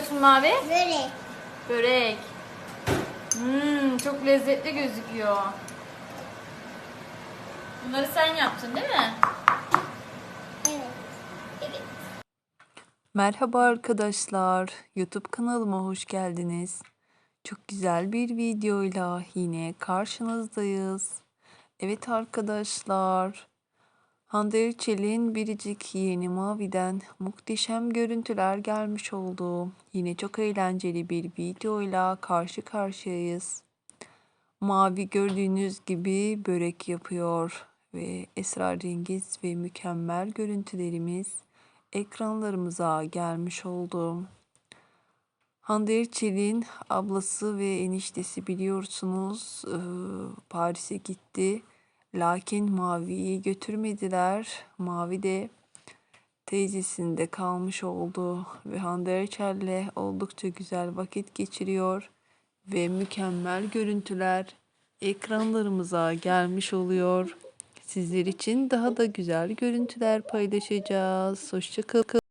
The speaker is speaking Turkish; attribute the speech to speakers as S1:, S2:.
S1: yapıyorsun Mavi?
S2: Börek.
S1: Börek. Hmm, çok lezzetli gözüküyor. Bunları sen yaptın değil mi?
S2: Evet.
S1: Evet.
S3: Merhaba arkadaşlar. YouTube kanalıma hoş geldiniz. Çok güzel bir videoyla yine karşınızdayız. Evet arkadaşlar. Hande Erçel'in biricik yeğeni Mavi'den muhteşem görüntüler gelmiş oldu. Yine çok eğlenceli bir videoyla karşı karşıyayız. Mavi gördüğünüz gibi börek yapıyor ve esrarengiz ve mükemmel görüntülerimiz ekranlarımıza gelmiş oldu. Hande Erçel'in ablası ve eniştesi biliyorsunuz Paris'e gitti. Lakin Mavi'yi götürmediler. Mavi de teyzesinde kalmış oldu ve Hande Erçel'le oldukça güzel vakit geçiriyor ve mükemmel görüntüler ekranlarımıza gelmiş oluyor. Sizler için daha da güzel görüntüler paylaşacağız. Hoşçakalın.